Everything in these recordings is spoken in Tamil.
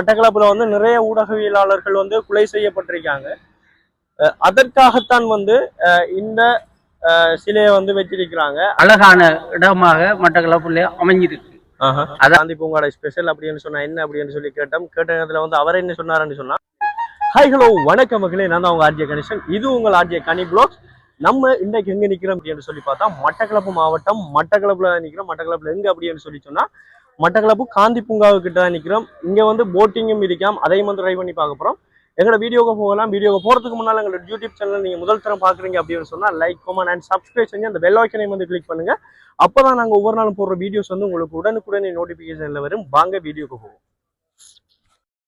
மட்டக்களப்புல வந்து நிறைய ஊடகவியலாளர்கள் வந்து கொலை செய்யப்பட்டிருக்காங்க. அதற்காகத்தான் வந்து இந்த சிலையை வந்து வச்சிருக்கிறாங்க. அழகான இடமாக மட்டக்களப்பில் அமைஞ்சிருக்கு. அதான் காந்தி பூங்காட ஸ்பெஷல் அப்படின்னு சொன்னா என்ன அப்படின்னு சொல்லி கேட்டோம். கேட்ட நேரத்துல வந்து அவர் என்ன சொன்னாருன்னு சொன்னா ஹாய் ஹலோ வணக்கம் மகளே. நான் தான் உங்க ஆர்ஜே கணேசன். இது உங்கள் ஆர்ஜே கனி பிளாக்ஸ் நம்ம இன்னைக்கு எங்க நிக்கிறோம்? அப்படின்னு சொல்லி பார்த்தா மட்டக்களப்பு மாவட்டம் மட்டக்களப்புல நிக்கிறோம். மட்டக்களப்புல எங்க அப்படின்னு சொல்லி சொன்னா மட்டக்களப்பு காந்தி பூங்காவுக்கிட்ட தான் நிக்கிறோம். இங்க வந்து போட்டிங்கும் இருக்காம். அதையும் வந்து ட்ரை பண்ணி பார்க்க போறோம். எங்களோட வீடியோக்கு போகலாம். வீடியோக்கு போறதுக்கு முன்னால் எங்களோட யூடியூப் சேனல் நீங்கள் முதல் தரம் பாக்குறீங்க அப்படின்னு சொன்னா லைக் கமெண்ட் அண்ட் சப்ஸ்கிரைப் செஞ்சு அந்த பெல் ஐக்கனையும் வந்து கிளிக் பண்ணுங்க. அப்பதான் நாங்க ஒவ்வொரு நாளும் போடுற வீடியோஸ் வந்து உங்களுக்கு உடனுக்குடனே நோட்டிபிகேஷன்ல வரும். வாங்க வீடியோக்கு போவோம்.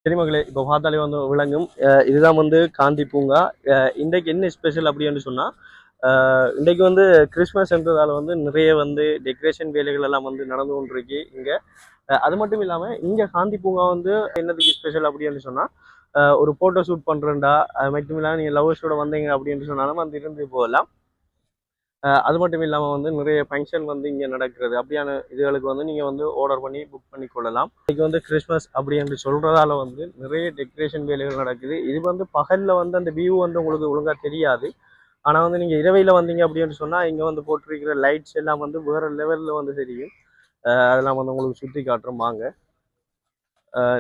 சரி மகளே இப்போ பார்த்தாலே வந்து விளங்கும். அஹ் இதுதான் வந்து காந்தி பூங்கா. அஹ் இன்றைக்கு என்ன ஸ்பெஷல் அப்படின்னு சொன்னா இன்றைக்கு வந்து கிறிஸ்மஸ் என்றதால வந்து நிறைய வந்து டெக்கரேஷன் வேலைகள் எல்லாம் வந்து நடந்து கொண்டிருக்கு இங்கே. அது மட்டும் இல்லாமல் இங்கே காந்தி பூங்கா வந்து என்னதுக்கு ஸ்பெஷல் அப்படின்னு சொன்னால் ஒரு ஃபோட்டோ ஷூட் பண்றேன்டா அது மட்டும் இல்லாமல் நீங்கள் லவ்வர்ஸோட வந்தீங்க அப்படின்னு சொன்னாலும் வந்து இருந்து போகலாம். அது மட்டும் இல்லாமல் வந்து நிறைய ஃபங்க்ஷன் வந்து இங்கே நடக்கிறது. அப்படியான இதுகளுக்கு வந்து நீங்கள் வந்து ஆர்டர் பண்ணி புக் பண்ணி கொள்ளலாம். இன்றைக்கி வந்து கிறிஸ்மஸ் அப்படி என்று சொல்கிறதால வந்து நிறைய டெக்கரேஷன் வேலைகள் நடக்குது. இது வந்து பகலில் வந்து அந்த வியூ வந்து உங்களுக்கு ஒழுங்காக தெரியாது. ஆனால் வந்து நீங்கள் இரவையில் வந்தீங்க அப்படின்னு சொன்னால் இங்கே வந்து போட்டிருக்கிற லைட்ஸ் எல்லாம் வந்து வேறு லெவல்ல வந்து தெரியும். அதெல்லாம் வந்து உங்களுக்கு சுற்றி காட்டுறோம். வாங்க.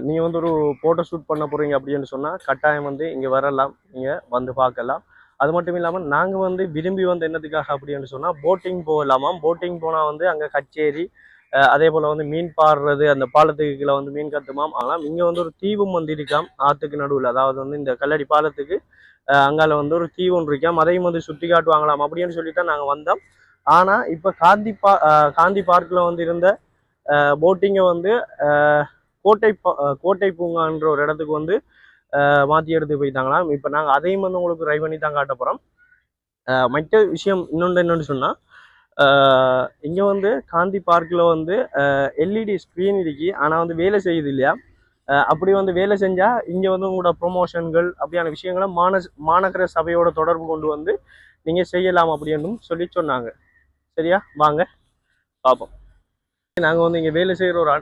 நீங்கள் வந்து ஒரு ஃபோட்டோ ஷூட் பண்ண போகிறீங்க அப்படின்னு சொன்னால் கட்டாயம் வந்து இங்கே வரலாம். நீங்கள் வந்து பார்க்கலாம். அது மட்டும் இல்லாமல் நாங்கள் வந்து விரும்பி வந்து என்னத்துக்காக அப்படின்னு சொன்னால் போட்டிங் போகலாமா? போட்டிங் போனால் வந்து அங்கே கச்சேரி அதே போல் வந்து மீன் பாடுறது அந்த பாலத்துக்கு கீழே வந்து மீன் கத்துமாம் ஆனால் இங்கே வந்து ஒரு தீவும் வந்து இருக்காம் ஆற்றுக்கு நடுவில் அதாவது வந்து இந்த கல்லடி பாலத்துக்கு அங்கால வந்து ஒரு தீ ஒன்று இருக்காம் அதையும் வந்து சுட்டி காட்டுவாங்களாம். அப்படின்னு சொல்லிட்டு நாங்கள் வந்தோம். ஆனால் இப்போ காந்தி பா காந்தி பார்க்கில் வந்து இருந்த போட்டிங்கை வந்து கோட்டை கோட்டை பூங்கான்ற ஒரு இடத்துக்கு வந்து மாற்றி எடுத்து போயிட்டாங்களாம். இப்போ நாங்கள் அதையும் வந்து உங்களுக்கு ட்ரை பண்ணி தான் காட்ட போகிறோம் மற்ற விஷயம் இன்னொன்று என்னென்னு சொன்னால் இங்கே வந்து காந்தி பார்க்கில் வந்து எல்இடி ஸ்க்ரீன் இருக்கு. ஆனால் வந்து வேலை செய்யுது இல்லையா? அப்படி வந்து வேலை செஞ்சால் இங்கே வந்து உங்களோட ப்ரொமோஷன்கள் அப்படியான விஷயங்களை மாந மாநகர சபையோட தொடர்பு கொண்டு வந்து நீங்கள் செய்யலாம் அப்படின்னு சொல்லி சொன்னாங்க. சரியா? வாங்க பார்ப்போம் நாங்கள் வந்து இங்கே வேலை செய்கிற ஒரு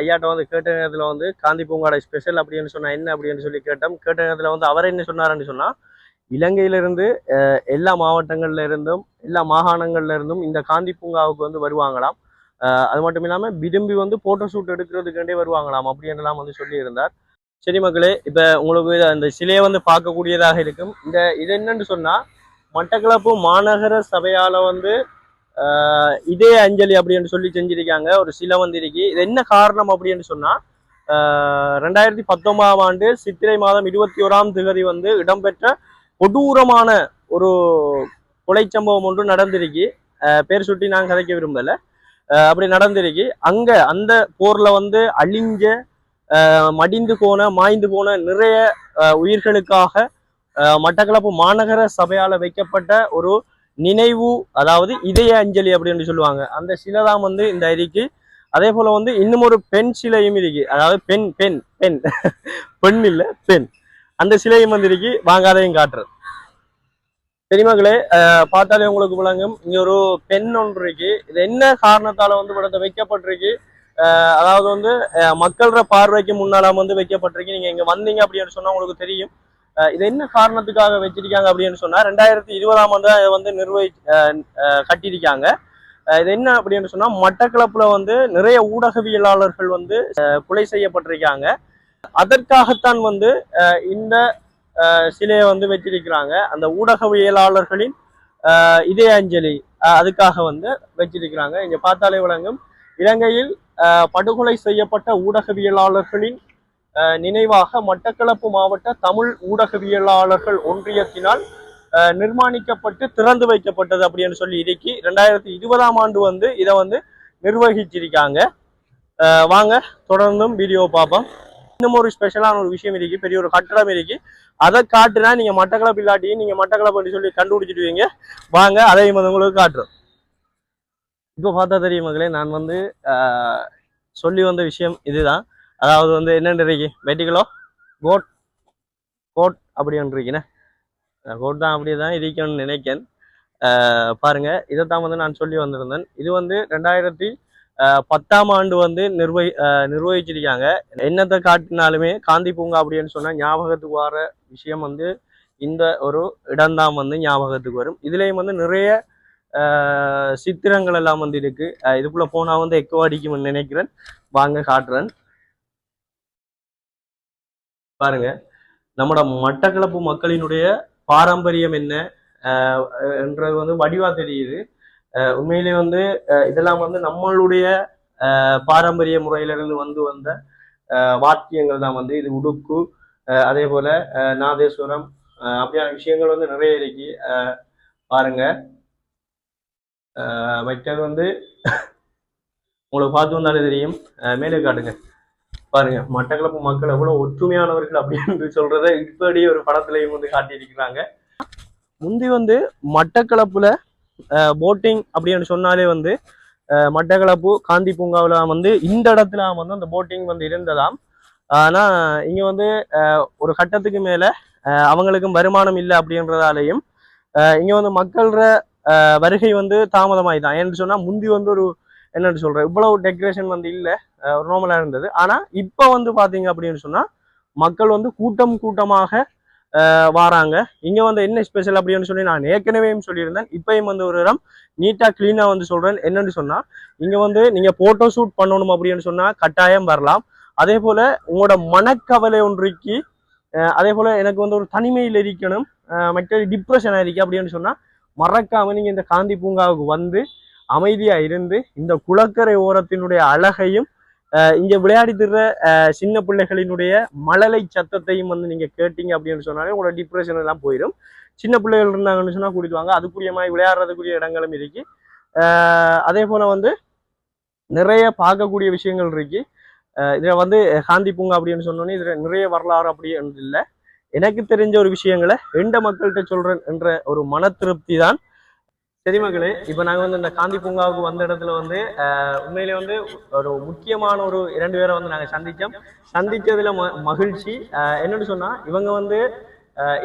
ஐயாட்ட வந்து கேட்ட நேரத்தில் வந்து காந்தி பூங்காடை ஸ்பெஷல் அப்படின்னு சொன்னால் என்ன அப்படின்னு சொல்லி கேட்டோம். கேட்ட நேரத்தில் வந்து அவர் என்ன சொன்னார்ன்னு சொன்னால் இலங்கையிலிருந்து எல்லா மாவட்டங்கள்ல இருந்தும் எல்லா மாகாணங்கள்ல இருந்தும் இந்த காந்தி பூங்காவுக்கு வந்து வருவாங்களாம். அது மட்டும் இல்லாமல் விரும்பி வந்து போட்டோ ஷூட் எடுக்கிறதுக்கண்டே வருவாங்களாம். அப்படின்றலாம் வந்து சொல்லியிருந்தார். சரி மக்களே இப்போ உங்களுக்கு அந்த சிலையை வந்து பார்க்கக்கூடியதாக இருக்கும். இந்த இது என்னன்னு சொன்னால் மட்டக்களப்பு மாநகர சபையால் வந்து இதே அஞ்சலி அப்படின்னு சொல்லி செஞ்சிருக்காங்க. ஒரு சிலை வந்து இருக்கு. இது என்ன காரணம் அப்படின்னு சொன்னா ரெண்டாயிரத்தி பத்தொன்பதாம் ஆண்டு சித்திரை மாதம் இருபத்தி ஓராம் திகதி வந்து இடம்பெற்ற கொடூரமான ஒரு கொலை சம்பவம் ஒன்று நடந்திருக்கு. பேர் சுட்டி நான் கதைக்க விரும்பல. அப்படி நடந்திருக்கு. அங்க அந்த போர்ல வந்து அழிஞ்ச மடிந்து போன மாய்ந்து போன நிறைய உயிர்களுக்காக மட்டக்களப்பு மாநகர சபையால வைக்கப்பட்ட ஒரு நினைவு அதாவது இதய அஞ்சலி அப்படின்னு சொல்லுவாங்க. அந்த சிலை தான் வந்து இந்த இருக்கு அதே போல வந்து இன்னும் ஒரு பெண் சிலையும் இருக்கு. அதாவது பெண் பெண் பெண். பெண் இல்ல பெண். அந்த சிலையும் வந்து இருக்கு. வாங்காதையும் காட்டுறது பெரியமகளே பார்த்தாலே உங்களுக்கு விளங்கும். இங்க ஒரு பெண் ஒன்று இருக்கு. இது என்ன காரணத்தால வந்து படத்தை வைக்கப்பட்டிருக்கு? அதாவது வந்து மக்களோட பார்வைக்கு முன்னால வந்து வைக்கப்பட்டிருக்கு. நீங்க இங்க வந்தீங்க அப்படின்னு சொன்னா உங்களுக்கு தெரியும். இது என்ன காரணத்துக்காக வச்சிருக்காங்க அப்படின்னு சொன்னா ரெண்டாயிரத்தி இருபதாம் ஆண்டு தான் இதை வந்து நிர்வகி கட்டியிருக்காங்க. இது என்ன அப்படின்னு சொன்னா மட்டக்களப்புல வந்து நிறைய ஊடகவியலாளர்கள் வந்து கொலை செய்யப்பட்டிருக்காங்க. அதற்காகத்தான் வந்து இந்த சிலையை வந்து வச்சிருக்கிறாங்க. அந்த ஊடகவியலாளர்களின் இதய அஞ்சலி அஹ் அதுக்காக வந்து வச்சிருக்கிறாங்க. இங்க பார்த்தாலே விளங்கும். இலங்கையில் படுகொலை செய்யப்பட்ட ஊடகவியலாளர்களின் நினைவாக மட்டக்களப்பு மாவட்ட தமிழ் ஊடகவியலாளர்கள் ஒன்றியத்தினால் நிர்மாணிக்கப்பட்டு திறந்து வைக்கப்பட்டது அப்படின்னு சொல்லி இறக்கி ரெண்டாயிரத்தி இருபதாம் ஆண்டு வந்து இதை வந்து நிர்வகிச்சிருக்காங்க. வாங்க தொடர்ந்தும் வீடியோ பார்ப்போம். இன்னும் ஒரு ஸ்பெஷலான ஒரு விஷயம் இருக்கு பெரிய ஒரு கட்டடம் இருக்கு. அதை காட்டுனா நீங்க மட்டக்களப்பு இல்லாட்டியும் நீங்க மட்டக்களப்புன்னு சொல்லி கண்டுபிடிச்சிடுவீங்க. வாங்க அதையும் வந்து உங்களுக்கு காட்டுறோம். இப்போ பார்த்தா தெரியும் மகளே நான் வந்து சொல்லி வந்த விஷயம் இதுதான். அதாவது வந்து என்னென்னு இருக்கு? கோட் கோட் அப்படின்னு கோட் தான் அப்படியே தான் இருக்கணும்னு நினைக்கேன் பாருங்க இதைத்தான் வந்து நான் சொல்லி வந்திருந்தேன். இது வந்து ரெண்டாயிரத்தி பத்தாம் ஆண்டு வந்து நிர்வகி நிர்வகிச்சிருக்காங்க. என்னத்தை காட்டினாலுமே காந்தி பூங்கா அப்படின்னு சொன்னால் ஞாபகத்துக்கு வர விஷயம் வந்து இந்த ஒரு இடம்தான் வந்து ஞாபகத்துக்கு வரும். இதுலேயும் வந்து நிறைய சித்திரங்கள் எல்லாம் வந்து இருக்கு. இதுக்குள்ள போனா வந்து எக்கோ அடிக்கும்னு நினைக்கிறேன். வாங்க காட்டுறேன். பாருங்க. நம்மட மட்டக்களப்பு மக்களினுடைய பாரம்பரியம் என்ன? என்றது வந்து வடிவா தெரியுது. உண்மையிலே வந்து அஹ், இதெல்லாம் வந்து நம்மளுடைய அஹ், பாரம்பரிய முறையிலிருந்து வந்து வந்த அஹ், வாக்கியங்கள் தான் வந்து இது உடுக்கு அஹ், அதே போல அஹ், நாதேஸ்வரம் அஹ், அப்படியான விஷயங்கள் வந்து நிறைய இருக்கு. அஹ், பாருங்க. அஹ், மற்றது வந்து உங்களுக்கு பார்த்து வந்தாலே தெரியும். அஹ், மேலே காட்டுங்க. பாருங்க மட்டக்களப்பு மக்கள் எவ்வளவு ஒற்றுமையானவர்கள் அப்படின்னு சொல்றத இப்படி ஒரு படத்துலயும் வந்து காட்டியிருக்கிறாங்க. முந்தி வந்து மட்டக்களப்புல போட்டிங் அப்படின்னு சொன்னாலே வந்து மட்டக்களப்பு காந்தி பூங்காவில் வந்து இந்த இடத்துல வந்து அந்த போட்டிங் வந்து இருந்ததாம். ஆனால் இங்கே வந்து ஒரு கட்டத்துக்கு மேலே அவங்களுக்கும் வருமானம் இல்லை அப்படின்றதாலையும் இங்கே வந்து மக்கள்ற வருகை வந்து தாமதமாயிதான். ஏன்னு சொன்னால் முந்தி வந்து ஒரு என்னென்னு சொல்கிறேன் இவ்வளவு டெக்கரேஷன் வந்து இல்லை ஒரு இருந்தது. ஆனால் இப்போ வந்து பார்த்தீங்க அப்படின்னு சொன்னால் மக்கள் வந்து கூட்டம் கூட்டமாக வாராங்க. இங்க வந்து என்ன ஸ்பெஷல் அப்படின்னு சொல்லி நான் ஏற்கனவே சொல்லியிருந்தேன். இப்பயும் வந்து ஒரு இடம் நீட்டா கிளீனா வந்து சொல்றேன். என்னன்னு சொன்னா இங்க வந்து நீங்க போட்டோ ஷூட் பண்ணணும் அப்படின்னு சொன்னா கட்டாயம் வரலாம். அதே போல உங்களோட மனக்கவலை ஒன்றைக்கு அதே போல எனக்கு வந்து ஒரு தனிமையில் இருக்கணும் மற்ற டிப்ரெஷன் இருக்கு அப்படின்னு சொன்னால் மறக்காமல் நீங்கள் இந்த காந்தி பூங்காவுக்கு வந்து அமைதியாக இருந்து இந்த குளக்கரை ஓரத்தினுடைய அழகையும் இங்க விளையாடி திடுற அஹ், சின்ன பிள்ளைகளினுடைய மழலை சத்தத்தையும் வந்து நீங்க கேட்டீங்க அப்படின்னு சொன்னாலே உங்களோட டிப்ரெஷன் எல்லாம் போயிடும். சின்ன பிள்ளைகள் இருந்தாங்கன்னு சொன்னா கூட்டிட்டு வாங்க. அதுக்குரிய மாதிரி விளையாடுறதுக்குரிய இடங்களும் இருக்கு. அதே போல வந்து நிறைய பார்க்கக்கூடிய விஷயங்கள் இருக்கு. இதில் இதுல வந்து காந்தி பூங்கா அப்படின்னு சொன்னோன்னே இதுல நிறைய வரலாறு அப்படின்னு இல்லை. எனக்கு தெரிஞ்ச ஒரு விஷயங்களை எந்த மக்கள்கிட்ட சொல்றேன் என்ற ஒரு மன திருப்தி தான் சரி மகளே இப்போ நாங்கள் வந்து இந்த காந்தி பூங்காவுக்கு வந்த இடத்துல வந்து உண்மையிலே வந்து ஒரு முக்கியமான ஒரு இரண்டு பேரை வந்து நாங்கள் சந்தித்தோம் சந்தித்ததில் ம மகிழ்ச்சி. என்னன்னு சொன்னால் இவங்க வந்து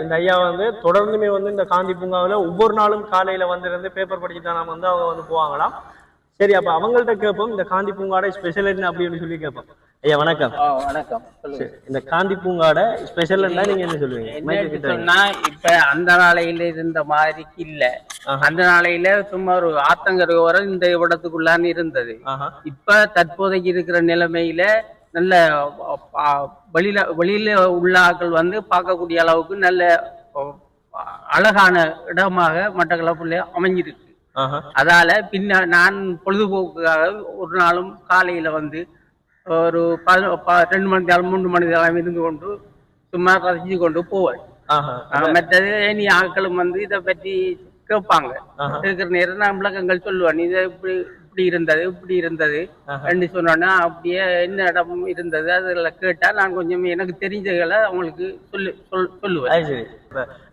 இந்த ஐயா வந்து தொடர்ந்துமே வந்து இந்த காந்தி பூங்காவில் ஒவ்வொரு நாளும் காலையில் வந்திருந்து பேப்பர் படிச்சு தான் வந்து அவங்க வந்து போவாங்களாம். சரி அப்ப அவங்கள்ட்ட கேட்போம் இந்த காந்தி பூங்காட ஸ்பெஷல் என்ன அப்படின்னு சொல்லி கேட்போம் ஐயா வணக்கம். வணக்கம். இந்த காந்தி பூங்காட ஸ்பெஷல் நீங்க என்ன சொல்லுவீங்க? மைக்கு என்ன கிட்ட வைங்க. சொன்னா இப்ப அந்த நாளையில இருந்த மாதிரிக்கு இல்ல. அந்த நாளையில சும்மா ஒரு ஆத்தங்கரை ஓரம் இந்த இடத்துக்குள்ளான்னு இருந்தது. இப்ப தற்போதைக்கு இருக்கிற நிலைமையில நல்ல வெளியில வெளியில உள்ள ஆட்கள் வந்து பார்க்கக்கூடிய அளவுக்கு நல்ல அழகான இடமாக மட்டக்களப்புல அமைஞ்சிருக்கு. அதால பின்ன நான் பொழுதுபோக்குக்காக ஒரு நாளும் காலையில வந்து ஒரு ரெண்டு மணி நேரம் மூன்று மணி நேரம் இருந்து கொண்டு சும்மா ரசிச்சு கொண்டு போவேன். மற்றது இனி ஆட்களும் வந்து இதை பற்றி கேட்பாங்க. இருக்கிற நேரம் நான் விளக்கங்கள் சொல்லுவேன். இது இப்படி இப்படி இருந்தது இப்படி இருந்தது. ரெண்டு சொன்னோன்னா அப்படியே என்ன இடம் இருந்தது அதில் கேட்டா நான் கொஞ்சம் எனக்கு தெரிஞ்சதுகளை அவங்களுக்கு சொல்லு சொல் சொல்லுவேன். சரி.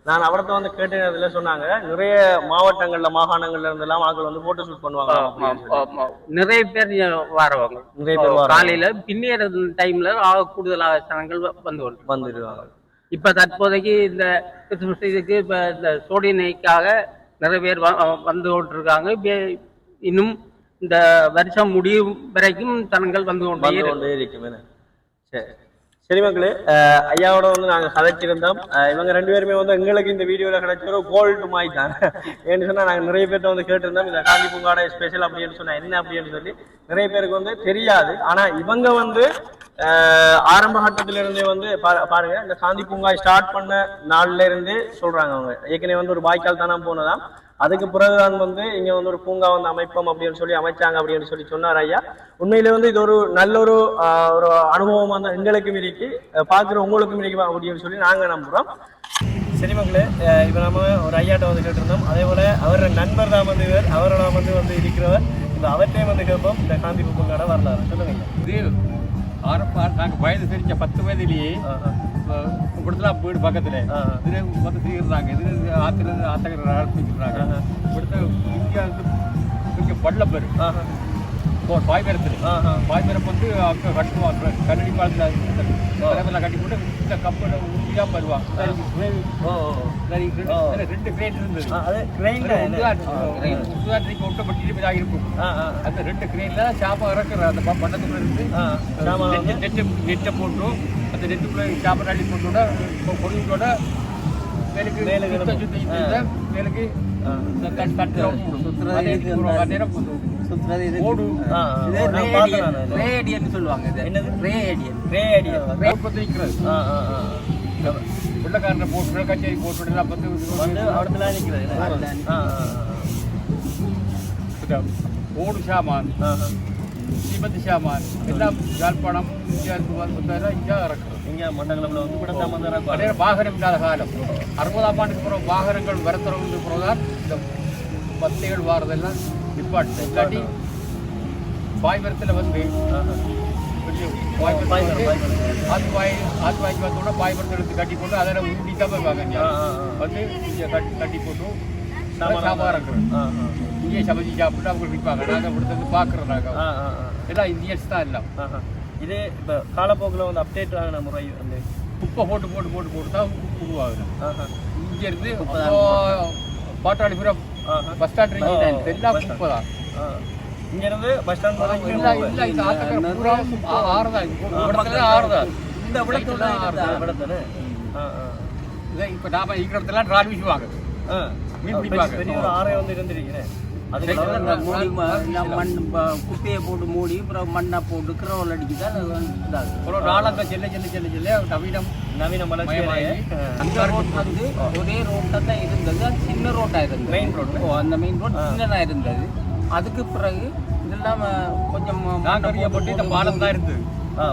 நான் அவர்த்த வந்து கேட்டதுல சொன்னாங்க நிறைய மாவட்டங்கள்ல மாகாணங்கள்ல இருந்து எல்லாம் ஆட்கள் வந்து போட்டோ ஷூட் பண்ணுவாங்க. நிறைய பேர் வரவங்க. நிறைய பேர். காலையில பின்னேற டைம்ல கூடுதலாக ஜனங்கள் வந்து வந்துடுவாங்க. இப்ப தற்போதைக்கு இந்த கிறிஸ்துமஸ் இதுக்கு இப்ப இந்த சோடினைக்காக நிறைய பேர் வந்து கொண்டிருக்காங்க. இன்னும் இந்த வருஷம் முடியும் வரைக்கும் ஜனங்கள் வந்து கொண்டே. கொண்டே இருக்கும்? சரி சரி மக்களே ஐயாவோட வந்து நாங்க கதைச்சிருந்தோம். இவங்க ரெண்டு பேருமே வந்து எங்களுக்கு இந்த வீடியோல கிடைச்ச ஒரு கோல்டு மாய் தான். ஏன்னு சொன்னா நாங்க நிறைய பேர்ட்ட வந்து கேட்டிருந்தோம் இந்த காந்தி பூங்காட ஸ்பெஷல் அப்படின்னு சொன்னா என்ன அப்படின்னு சொல்லி. நிறைய பேருக்கு வந்து தெரியாது. ஆனா இவங்க வந்து ஆரம்ப கட்டத்துல இருந்தே வந்து பாருங்க இந்த காந்தி பூங்கா ஸ்டார்ட் பண்ண நாள்ல இருந்தே சொல்றாங்க அவங்க. ஏற்கனவே வந்து ஒரு வாய்க்கால் தானே போனதாம். அதுக்கு பிறகுதான் வந்து இங்க வந்து ஒரு பூங்கா வந்து அமைப்போம் அப்படின்னு சொல்லி அமைச்சாங்க அப்படின்னு சொல்லி சொன்னார் ஐயா. உண்மையிலே வந்து இது ஒரு நல்ல ஒரு ஒரு அனுபவமா தான் எங்களுக்கும் இருக்கு. அஹ், பார்க்குற உங்களுக்கும் இருக்கு அப்படின்னு சொல்லி நாங்க நம்புறோம். சரி மக்களே இப்ப நம்ம ஒரு ஐயாட்ட வந்து கேட்டிருந்தோம். அதே போல அவர் நண்பர் தான் வந்து இவர். அவரை நாம் வந்து வந்து இருக்கிறவர். இப்ப அவர்கிட்டயும் வந்து கேட்போம். இந்த காந்தி பூங்காட வரலாறு. சொல்லுங்க. இது ஆரம்ப நாங்கள் வயது தெரிஞ்ச பத்து வயதிலேயே கொடுத்தலாம் வீடு பக்கத்தில். இதில் மொத்தம் தீர்றாங்க இதில் ஆற்றுல ஆத்தகர் ஆரம்பிச்சுறாங்க கொடுத்த இங்கே இங்கே பள்ளப்பேர் பாய்மரத்தில். பாய்மரம் வந்து அங்கே கட்டுவாங்க கண்ணடி பாலத்தில் கட்டி போட்டு இந்த கப்பல் உறுதியாக பருவாங்க. ரெண்டு கிரேட் இருந்தது. உதாரணத்துக்கு ஒட்டப்பட்டு இதாக இருக்கும் அந்த ரெண்டு கிரேனில் சாப்பம் இறக்குற அந்த பண்ணதுக்குள்ள இருந்து. நெட்டை போட்டு அந்த சாப்பம் அள்ளி போட்டோட பொருளோட மேலுக்கு மேலுக்கு சுத்த சுத்த சுத்த ஆ. வெள்ளக்காரனை போட்டு கச்சேரி போட்டு ஓடு சாமான் தீபத்து சாமான் எல்லாம் யாழ்ப்பாணம் இங்கே வந்து இங்கே இறக்குறது இங்க மண்டலம்ல வந்து கூட சம்பந்தம் அதே வாகனம் இல்லாத காலம். அறுபதாம் ஆண்டுக்கு பிறகு வாகனங்கள் வரத்துறவுக்கு பிறகுதான் இந்த பத்தைகள் வாரதெல்லாம் நிப்பாட்டு. இல்லாட்டி பாய்மரத்தில் வந்து பெரிய பாய்மரத்தில் பாய்மரம், வந்து பாய்மரம். ஆத்து வாய் ஆத்து வாய்க்கு வந்தோட பாய்மரத்தை எடுத்து கட்டி போட்டு அதில் ஊட்டி தான் ஆ. வந்து இங்கே கட்டி கட்டி போட்டு சாமான் சாமான்கள் ஆ ஆ. இங்கே சமைச்சு சாப்பிட்டு அவங்க விற்பாங்க. நாங்கள் கொடுத்தது பார்க்குறோம் நாங்கள் எல்லாம் இந்தியன்ஸ் தான் எல்லாம். இது இப்போ காலப்போக்கில் வந்து அப்டேட் ஆகின முறை வந்து? குப்பை போட்டு போட்டு போட்டு போட்டு தான் உருவாகுது. ஆஹா. இங்கேருந்து பாட்டாளிபுரம் ஆஹா. பஸ் ஸ்டாண்ட் எல்லாம். குப்பை தான். இங்கிருந்து பஸ் ஸ்டாண்ட் இல்ல இல்ல இந்த ஆத்தக்கரை பூரா ஆறுதான். இடத்துல ஆறுதான். இந்த விடத்தோட ஆறுதான். ஆ இதை இப்ப நாம இருக்கிற இடத்துல டிரால் வீசுவாங்க. மீன் பிடிப்பாங்க. பெரிய ஆறை வந்து இருந்திருக்கிறேன் அதுக்கு சரி, மேல நான் மூடி மண் குப்பையை போட்டு மூடி அப்புறம் மண்ணை போட்டு கிரவல் அடிச்சு தான் நாளங்க செல்ல செல்ல செல்ல செல்ல நவீனம் நவீன அந்த ரோட் வந்து ஒரே ரோட்டா தான் இருந்தது. அது சின்ன ரோட்டா இருந்தது. Road. ஓ அந்த மெயின் ரோட் ஆ. சின்னதா இருந்தது. அதுக்கு பிறகு இதெல்லாம் கொஞ்சம் நாகரிகப்பட்டு இந்த பாலம் தான் இருந்தது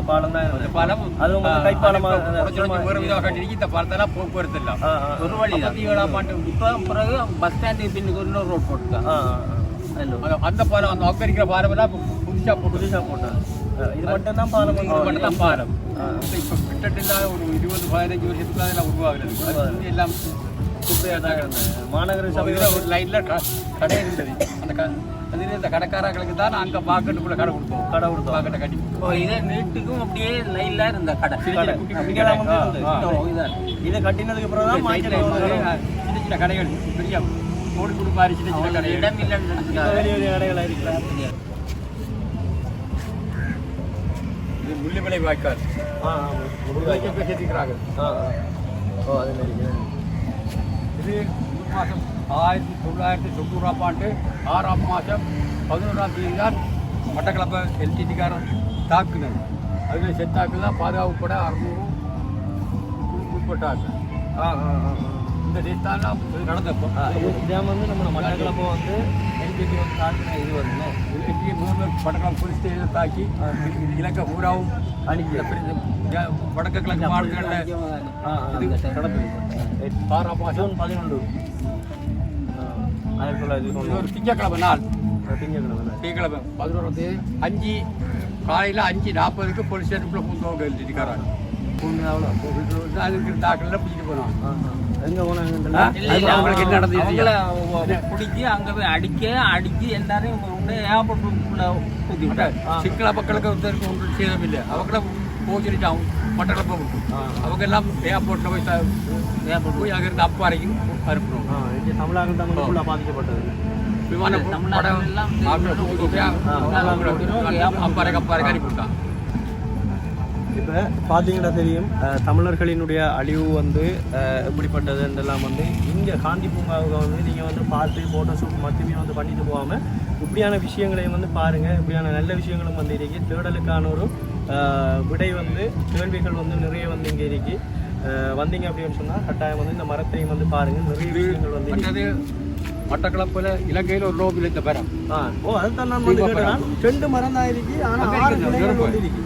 பாலம் தான். பாலம்? அது உங்களுக்கு கைப்பாலமா- உடச்சு உடச்சு வேறு விதமாக கட்டி இந்த பாலத்தெல்லாம் போக்குவரத்து இல்லை ஒரு வழி ஏழாம் ஆண்டு இப்போ பிறகு பஸ் ஸ்டாண்டு பின்னுக்கு இன்னொரு ரோட் போட்டுருக்காங்க. அந்த- பாலம் அந்த அங்க இருக்கிற பாலம் எல்லாம் புதுசா போட்டு புதுசாக போட்டாங்க. இது மட்டும் தான் பாலம் இது மட்டும் தான் பாலம். இப்ப கிட்டத்தட்ட ஒரு இருபது பதினஞ்சு வருஷத்துக்கு அதெல்லாம் உருவாகுது அது எல்லாம் குப்பையாக தான் கிடந்தது. மாநகர சபையில் ஒரு லைன்ல கடை இருந்தது அந்த க அதில் இந்த கடைக்காரங்களுக்கு தான் அங்க மார்க்கெட்டுக்குள்ள கடை கொடுத்தோம் கடை கொடுத்தோம். மார்க்கெட்டை கட்டி இப்போ இதே நீட்டுக்கும் அப்படியே லைன்ல இருந்த கடை. கடை. கடை. ஓ, இதை. கட்டினதுக்கு பிறகு தான் சின்ன சின்ன கடைகள். பெரிய கோடி குடி மாதிரி சின்ன சின்ன கடைகள். இடம் பெரிய கடைகளாக இருக்கிறாங்க இது முள்ளிமலை வாய்க்கால். ஆ ஆ. ஓ அது இது மாதம் ஆயிரத்தி தொள்ளாயிரத்தி தொண்ணூறாம் ஆண்டு ஆறாம் மாதம் பதினோராம் தேதி தான் மட்டக்களப்பை எல்டிடிக்காரன் தாக்குனது அதில் செத்தாக்கள் தான் பாதுகாப்பு பட அறுநூறு உட்பட்டாங்க இந்த டேட் தான் நடந்தப்போ இது வந்து நம்ம மட்டக்களப்போ வந்து எல்பிடி வந்து தாக்கின இது வருதுல்ல எல்டி முதல்வர் மட்டக்களப்பு போலீஸ் ஸ்டேஷனை தாக்கி இது இலங்கை பூராவும் அடிக்க வடக்கு கிழக்கு இது நடந்தது ஆறாம் மாதம் பதினொன்று. ஆயிரத்தி தொள்ளாயிரத்தி தொண்ணூறு. திங்கக்கிழமை நாள். திங்கக்கிழமை திங்கக்கிழமை பதினோராம் தேதி அஞ்சு காலையில் அஞ்சு நாற்பதுக்கு போலீஸ் ஸ்டேஷனுக்குள்ளே பூந்தவங்க எழுதிருக்காங்க அதுக்கு தாக்கலில் பிடிச்சிட்டு போனோம் எங்கே இல்ல, அவங்களுக்கு என்ன இல்லையா? பிடிச்சி அங்க போய் அடிக்க அடிச்சு எல்லாரையும் விட்டாங்க சிங்கள மக்களுக்கு ஒருத்தருக்கு ஒன்றும் சேதமில்லை அவங்கள போச்சுட்டு அவங்க மட்டக்களப்பை ஆ. அவங்க எல்லாம் ஏர்போர்ட்டில் போய் ஏர்போர்ட் போய் அங்கிருந்து அப்பா வரைக்கும் அனுப்பணும் ஆ இங்கே தமிழகம் தமிழ் பாதிக்கப்பட்டது. விமான தமிழ்நாட்டுல எல்லாம் அப்பாறை கப்பாறை அனுப்பிவிட்டான் இப்போ பார்த்தீங்கன்னா தெரியும் தமிழர்களினுடைய அழிவு வந்து அஹ், எப்படிப்பட்டதுன்றெல்லாம் வந்து இங்கே காந்தி பூங்காவுக்கு வந்து நீங்கள் வந்து பார்த்து ஃபோட்டோ ஷூட் மட்டுமே வந்து பண்ணிட்டு போகாமல் இப்படியான விஷயங்களையும் வந்து பாருங்கள் இப்படியான நல்ல விஷயங்களும் வந்து இருக்கு. தேடலுக்கான ஒரு விடை வந்து கேள்விகள் வந்து நிறைய வந்து இங்கே இருக்கு. வந்தீங்க அப்படின்னு சொன்னால் கட்டாயம் வந்து இந்த மரத்தையும் வந்து பாருங்கள் நிறைய விஷயங்கள் வந்து மட்டக்களப்பில் இலங்கையில் ஒரு லோபில் இந்த மரம். ஆ ஓ அதுதான் நான் வந்து கேட்டேன். ரெண்டு மரம் தான் இருக்கு ஆனால் ஆறு கிளைகள். வந்து இருக்கு.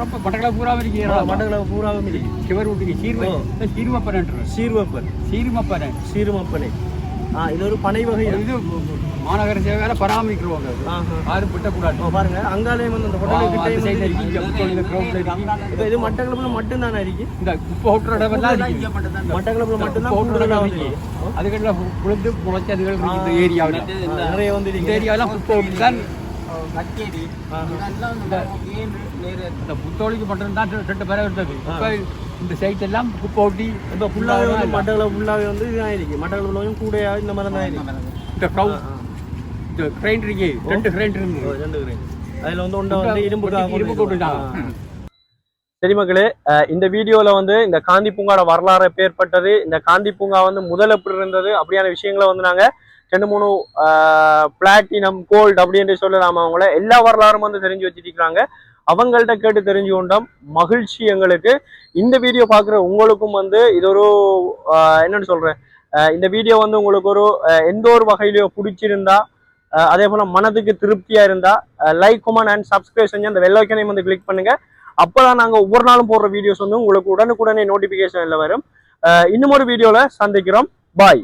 ரொம்ப மட்டக்களப்பு பூராவும் இருக்கு மட்டக்களப்பு பூராவும் இருக்கு. சிவர் விட்டு சீர்மை. ஓ. சீர்மப்பன் சீர்வப்பன். சீர்மப்பனை சீருமப்பனை. ஆ இது ஒரு பனை வகை. இது மாநகர சேவையால பராமரிக்கிறவங்க. யாரும் விட்டக்கூடாது பாருங்க. அங்காலயம் வந்து இந்த ஆ, ஹோட்டல் அந்த கிட்டே வந்து இருக்கு, இந்த ground ல இருக்கு. இது மட்டக்களப்புல மட்டும்தானே இருக்கு? இந்த குப்பை இடமெல்லாம் இருக்கு. மட்டக்களப்புல கூடுதலா இடம் வந்து இருக்கு. அதுக்கெல்லாம் விழுந்து முளைச்ச அதுகள் இருக்கு இந்த ஏரியாவில். நிறைய வந்து இந்த ஏரியாவெல்லாம் குப்பை விட்டு தான் இந்த நேரு இந்த புத்தோலிக்கு மட்டும் தான் ரெண்டு பேரை இருந்தது. இப்போ இந்த சைட் எல்லாம் குப்பை ஒட்டி இப்போ ஃபுல்லாகவே வந்து மட்டக்களப்பு ஃபுல்லாகவே வந்து இதான் இருக்கு மட்டக்களப்புலையும் கூடையா இந்த மாதிரி தான் இருக்கு. இந்த கிரைண்டர் இருக்கு ரெண்டு கிரைண்டர் ரெண்டு கிரேன் அதில் வந்து ஒன்றை வந்து இரும்பு இரும்பு கொண்டுட்டாங்க சரி மக்களே இந்த வீடியோல வந்து இந்த காந்தி பூங்காவோட வரலாறு எப்பேற்பட்டது இந்த காந்தி பூங்கா வந்து முதல் எப்படி இருந்தது அப்படியான விஷயங்களை வந்து நாங்க ரெண்டு மூணு பிளாட்டினம் கோல்டு அப்படின்னு சொல்லலாம் அவங்கள. எல்லா வரலாறும் வந்து தெரிஞ்சு வச்சிருக்காங்க அவங்கள்ட்ட கேட்டு தெரிஞ்சு கொண்டோம். மகிழ்ச்சி எங்களுக்கு. இந்த வீடியோ பார்க்குற உங்களுக்கும் வந்து இது ஒரு என்னன்னு சொல்றேன். அஹ், இந்த வீடியோ வந்து உங்களுக்கு ஒரு எந்த ஒரு வகையிலையோ பிடிச்சிருந்தா அதே போல மனதுக்கு திருப்தியா இருந்தா லைக் கொமெண்ட் அண்ட் சப்ஸ்கிரைப் செஞ்சு அந்த வெள்ளைக்கனையும் வந்து கிளிக் பண்ணுங்க. அப்பதான் நாங்க ஒவ்வொரு நாளும் போடுற வீடியோஸ் வந்து உங்களுக்கு உடனுக்குடனே நோட்டிபிகேஷன்ல வரும். இன்னும் ஒரு வீடியோல சந்திக்கிறோம். பாய்